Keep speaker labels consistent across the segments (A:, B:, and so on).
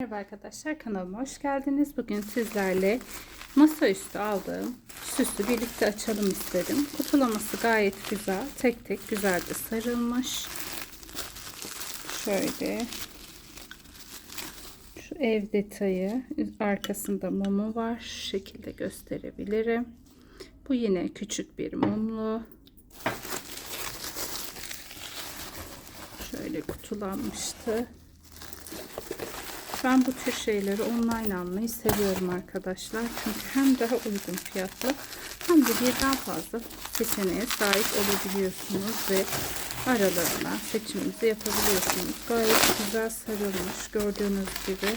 A: Merhaba arkadaşlar kanalıma hoş geldiniz. Bugün sizlerle masaüstü aldığım süsü birlikte açalım istedim. Kutulaması gayet güzel. Tek tek güzelce sarılmış. Şöyle şu ev detayı arkasında mumu var. Şu şekilde gösterebilirim. Bu yine küçük bir mumlu. Şöyle kutulanmıştı. Ben bu tür şeyleri online almayı seviyorum arkadaşlar. Çünkü hem daha uygun fiyatlı hem de birden fazla seçeneğe sahip olabiliyorsunuz ve aralarına seçiminizi yapabiliyorsunuz. Gayet güzel sarılmış. Gördüğünüz gibi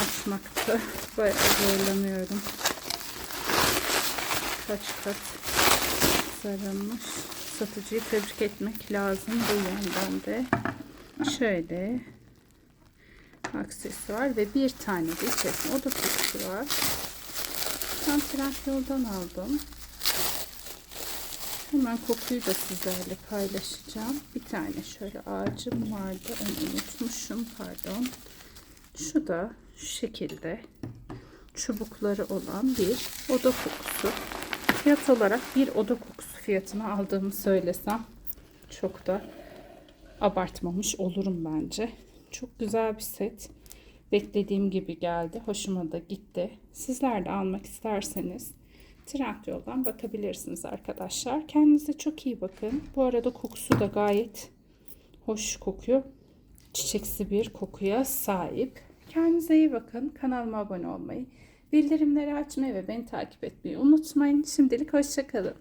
A: açmakta bayağı zorlanıyorum. Kaç kat sarılmış. Satıcıyı tebrik etmek lazım bu yönden de. Şöyle aksesuar ve bir tane de içerisinde oda kutusu var. Ben Trendyol'dan aldım. Hemen kokuyu da sizlerle paylaşacağım. Bir tane şöyle ağacım vardı. Onu unutmuşum. Pardon. Şu da şu şekilde çubukları olan bir oda kokusu. Fiyat olarak bir oda kokusu fiyatına aldığımı söylesem çok da abartmamış olurum bence. Çok güzel bir set. Beklediğim gibi geldi. Hoşuma da gitti. Sizler de almak isterseniz Trendyol'dan bakabilirsiniz arkadaşlar. Kendinize çok iyi bakın. Bu arada kokusu da gayet hoş kokuyor. Çiçeksi bir kokuya sahip. Kendinize iyi bakın. Kanalıma abone olmayı, bildirimleri açmayı ve beni takip etmeyi unutmayın. Şimdilik hoşçakalın.